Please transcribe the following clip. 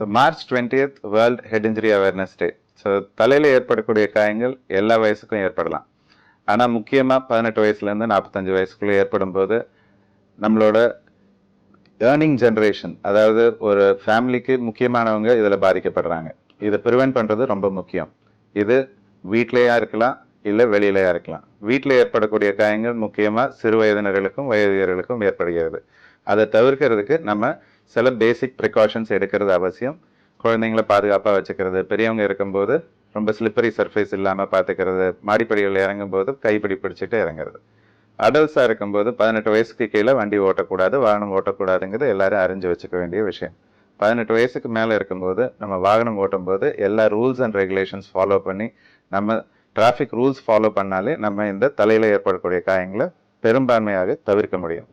So March twentieth world head injury awareness day so தலையில் ஏற்படக்கூடிய காயங்கள் எல்லா வயசுக்கும் ஏற்படலாம். ஆனால் முக்கியமாக பதினெட்டு வயசுலேருந்து நாற்பத்தஞ்சு வயசுக்குள்ளே ஏற்படும் போது நம்மளோட ஏர்னிங் ஜென்ரேஷன் அதாவது ஒரு ஃபேமிலிக்கு முக்கியமானவங்க இதில் பாதிக்கப்படுறாங்க. இதை ப்ரிவென்ட் பண்ணுறது ரொம்ப முக்கியம். இது வீட்டிலேயா இருக்கலாம் இல்லை வெளியிலயா இருக்கலாம். வீட்டில் ஏற்படக்கூடிய காயங்கள் முக்கியமாக சிறு வயதினர்களுக்கும் வயதினர்களுக்கும் ஏற்படுகிறது. அதை தவிர்க்கிறதுக்கு நம்ம சில பேசிக் ப்ரிகாஷன்ஸ் எடுக்கிறது அவசியம். குழந்தைங்கள பாதுகாப்பாக வச்சுக்கிறது. பெரியவங்க இருக்கும்போது ரொம்ப ஸ்லிப்பரி சர்ஃபேஸ் இல்லாமல் பார்த்துக்கிறது மாடிப்படிகள் இறங்கும்போது கைப்பிடி பிடிச்சிட்டு இறங்குறது. அடல்ட்ஸாக இருக்கும்போது பதினெட்டு வயசுக்கு கீழே வண்டி ஓட்டக்கூடாது வாகனம் ஓட்டக்கூடாதுங்கிறது எல்லாரும் அறிஞ்சு வச்சுக்க வேண்டிய விஷயம். பதினெட்டு வயசுக்கு மேலே இருக்கும்போது நம்ம வாகனம் ஓட்டும்போது எல்லா ரூல்ஸ் அண்ட் ரெகுலேஷன்ஸ் ஃபாலோ பண்ணி நம்ம டிராஃபிக் ரூல்ஸ் ஃபாலோ பண்ணாலே நம்ம இந்த தலையில் ஏற்படக்கூடிய காயங்களை பெரும்பான்மையாக தவிர்க்க முடியும்.